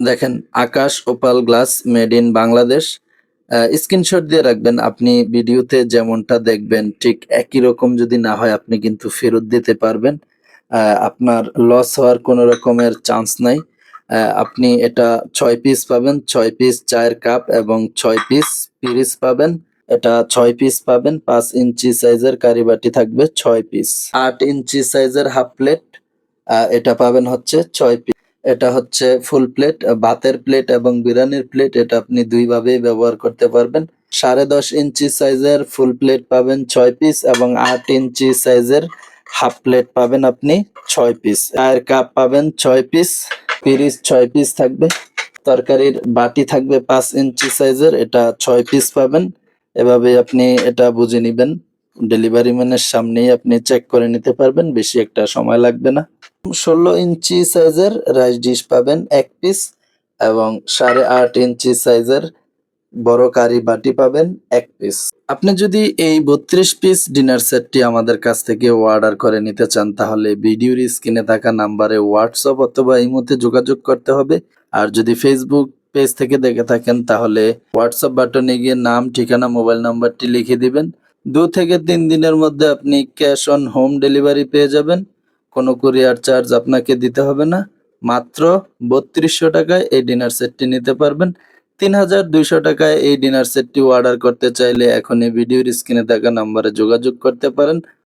দেখেন, Akash opal glass made in Bangladesh. Screenshot দিয়ে রাখবেন, আপনি ভিডিওতে যেমনটা দেখবেন, ঠিক একই রকম যদি না হয়, আপনি কিন্তু ফেরত দিতে পারবেন। আপনার লস হওয়ার কোনো রকমের চান্স নাই। আপনি এটা ছয় পিস পাবেন, ছয় পিস চায়ের কাপ এবং ছয় পিস পিরিস পাবেন। এটা ছয় পিস পাবেন, পাঁচ ইঞ্চি সাইজের কারিবাটি থাকবে ছয় পিস আট ইঞ্চি সাইজের হাফ প্লেট এটা পাবেন হচ্ছে ছয় পিস এটা হচ্ছে ফুল প্লেট ভাতের প্লেট এবং বিরিয়ানির প্লেট এটা আপনি দুই ভাবেই ব্যবহার করতে পারবেন। সাড়ে দশ ইঞ্চি সাইজের ফুল প্লেট পাবেন ছয় পিস এবং আট ইঞ্চি সাইজের হাফ প্লেট পাবেন আপনি ছয় পিস চায়ের কাপ পাবেন ছয় পিস পিরিস ছয় পিস থাকবে। তরকারির বাটি থাকবে পাঁচ ইঞ্চি সাইজের এটা ছয় পিস পাবেন। এভাবে আপনি এটা বুঝে নিবেন। ডেলিভারি ম্যানের সামনেই আপনি চেক করে নিতে পারবেন, বেশি একটা সময় লাগবে না। ষোলো ইঞ্চি সাইজের রাইস ডিশ পাবেন, এক পিস এবং সাড়ে আট ইঞ্চি সাইজের বড় কারি বাটি পাবেন, এক পিস আপনি যদি এই বত্রিশ পিস ডিনার সেটটি আমাদের কাছ থেকে অর্ডার করে নিতে চান, তাহলে ভিডিওর স্ক্রিনে থাকা নাম্বারে হোয়াটসঅ্যাপ অথবা এই মধ্যে যোগাযোগ করতে হবে। আর যদি ফেসবুক পেজ থেকে দেখে থাকেন, তাহলে হোয়াটসঅ্যাপ বাটনে গিয়ে নাম, ঠিকানা মোবাইল নাম্বারটি লিখে দিবেন। দু থেকে তিন দিনের মধ্যে আপনি ক্যাশ অন হোম ডেলিভারি পেয়ে যাবেন। কোনো কুরিয়ার চার্জ আপনাকে দিতে হবে না। মাত্র বত্রিশশো টাকায় এই ডিনার সেটটি নিতে পারবেন। তিন হাজার দুইশো টাকায় এই ডিনার সেটটি অর্ডার করতে চাইলে এখন এই ভিডিওর স্ক্রিনে থাকা নাম্বারে যোগাযোগ করতে পারেন।